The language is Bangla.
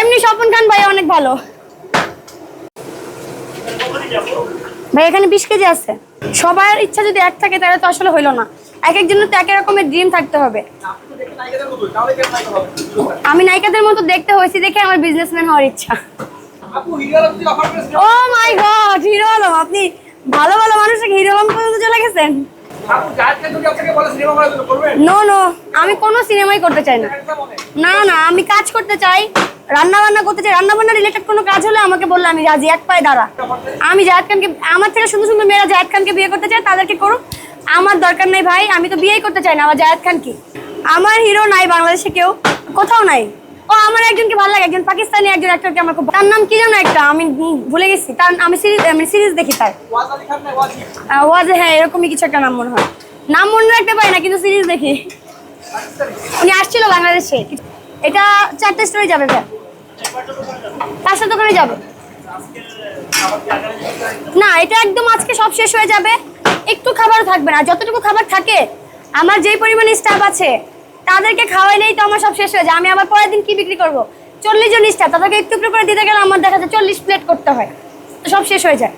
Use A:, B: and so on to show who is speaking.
A: এমনি স্বপন খান ভাই অনেক ভালো। ভাই, এখানে বিশ কেজি আছে। সবার ইচ্ছা যদি এক থাকে, তাহলে তো আসলে হইল না। এক একজনের তো এক রকমের ড্রিম থাকতে হবে। আমি নায়িকাদের মতো দেখতে হয়েছি দেখে আমার বিজনেসম্যান হওয়ার ইচ্ছা। Oh my god hero Alam, আপনি ভালো ভালো মানুষকে হিরো আলম পর্যন্ত চলে গেছেন। নো নো আমি কোনো সিনেমাই করতে চাই না। না না আমি কাজ করতে চাই রান্না বান্না করতে চাই। রান্না বান্না রিলেটেড কোনো কাজ হলে আমাকে বললে আমি রাজি এক পায়ে দাঁড়া। আমি জাহেদ খানকে আমার থেকে সুন্দর সুন্দর মেয়েরা জাহেদ খানকে বিয়ে করতে চায় তাদেরকে করুক। আমার দরকার নাই ভাই আমি তো বিয়েই করতে চাই না আমার জাহেদ খান কি? আমার হিরো নাই বাংলাদেশে কেউ কোথাও নাই। ও, আমার একজনকে ভালো লাগে, একজন পাকিস্তানি, একজন অ্যাক্টরকে আমার খুব তার নাম কি জানো একটা? আমি ভুলে গেছি। তার, আমি সিরিজ আমি সিরিজ দেখি তার।
B: ওয়াজ
A: হ্যাঁ এরকমই কিছু একটা নাম মনে হয়। নাম মনে রাখতে পারি না, কিন্তু সিরিজ দেখি। উনি আসছিল বাংলাদেশে। এটা চারটে স্টোরি যাবে, ভাই। পাঁচটা দোকানে যাবে। না, এটা একদম আজকে সব শেষ হয়ে যাবে। একটু খাবার থাকবে না। যতটুকু খাবার থাকে, আমার যেই পরিমাণে স্টাফ আছে তাদেরকে খাওয়াই নেই তো আমার সব শেষ হয়ে যায়। আমি আবার পরের দিন কি বিক্রি করব? চল্লিশ জন স্টাফ, তাদেরকে একটু একটু করে দিতে গেলে আমার দেখা যায় চল্লিশ প্লেট করতে হয়। সব শেষ হয়ে যায়।